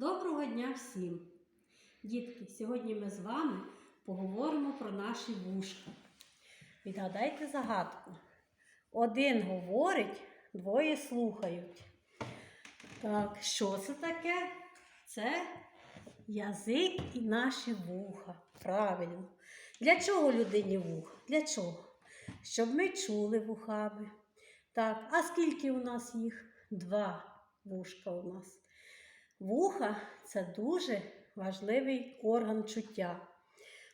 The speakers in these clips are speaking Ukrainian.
Доброго дня всім! Дітки, сьогодні ми з вами поговоримо про наші вушка. Відгадайте загадку. Один говорить, двоє слухають. Так, що це таке? Це язик і наші вуха. Правильно. Для чого людині вуха? Для чого? Щоб ми чули вухами. Так, а скільки у нас їх? Два вушка у нас. Вуха це дуже важливий орган чуття.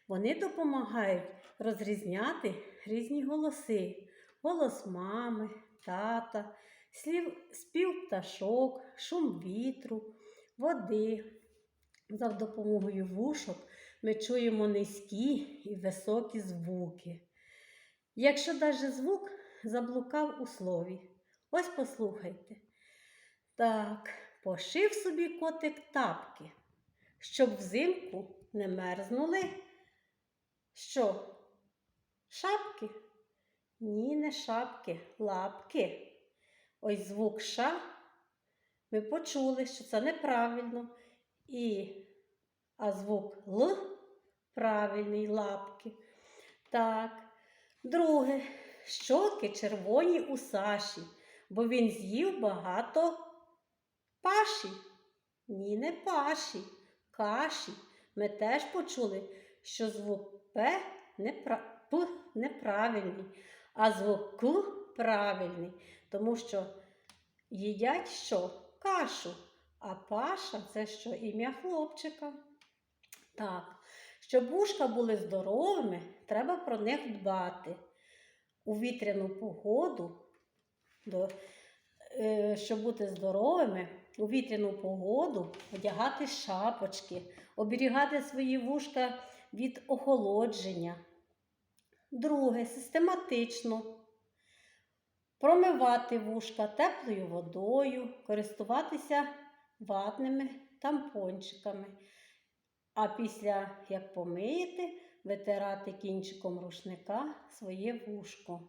Вони допомагають розрізняти різні голоси: голос мами, тата, слів, спів пташок, шум вітру, води. За допомогою вушок ми чуємо низькі і високі звуки. Якщо навіть звук заблукав у слові, ось послухайте. Так, пошив собі котик тапки, щоб взимку не мерзнули. Що? Шапки? Ні, не шапки, лапки. Ось звук ша. Ми почули, що це неправильно. І, а звук Л правильний лапки. Так. Друге, щоки червоні у Саші, бо він з'їв багато паші. Ні, не паші, каші. Ми теж почули, що звук П непра... П неправильний, а звук К правильний, тому що їдять що? Кашу. А Паша це що ім'я хлопчика. Так, щоб вушка були здоровими, треба про них дбати. У вітряну погоду, до, щоб бути здоровими, у вітряну погоду одягати шапочки, оберігати свої вушка від охолодження. Друге, систематично промивати вушка теплою водою, користуватися ватними тампончиками. А після як помиєте, витирати кінчиком рушника своє вушко.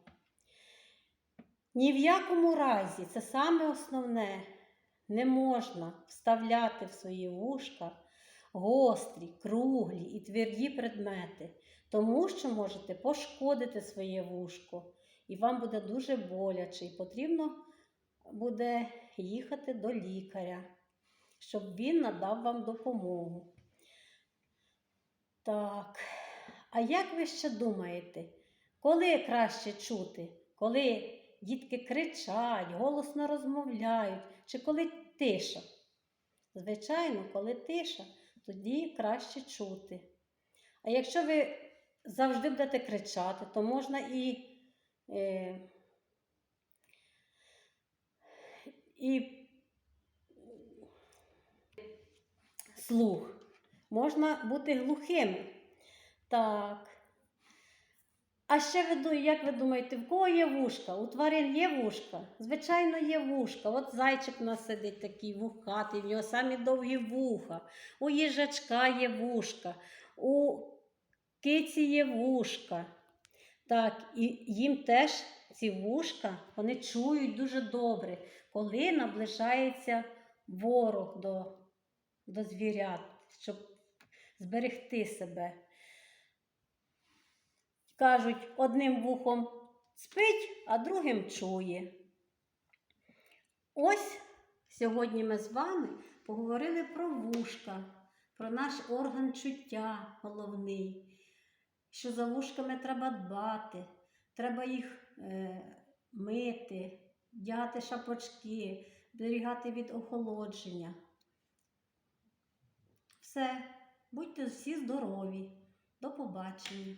Ні в якому разі, це саме основне, не можна вставляти в свої вушка гострі, круглі і тверді предмети, тому що можете пошкодити своє вушко, і вам буде дуже боляче, і потрібно буде їхати до лікаря, щоб він надав вам допомогу. Так, а як ви ще думаєте, коли краще чути? Коли дітки кричать, голосно розмовляють, чи коли тиша? Звичайно, коли тиша, тоді краще чути. А якщо ви завжди будете кричати, то можна і, е, і слух. Можна бути глухими. Так. А ще ви, як ви думаєте, в кого є вушка? У тварин є вушка? Звичайно, є вушка. От зайчик у нас сидить такий вухатий, в нього самі довгі вуха. У їжачка є вушка, у киці є вушка. Так, і їм теж ці вушка вони чують дуже добре, коли наближається ворог до, до звірят, щоб зберегти себе. Кажуть, одним вухом спить, а другим чує. Ось сьогодні ми з вами поговорили про вушка, про наш орган чуття головний, що за вушками треба дбати, треба їх е, мити, вдягати шапочки, берігати від охолодження. Все, будьте всі здорові. До побачення.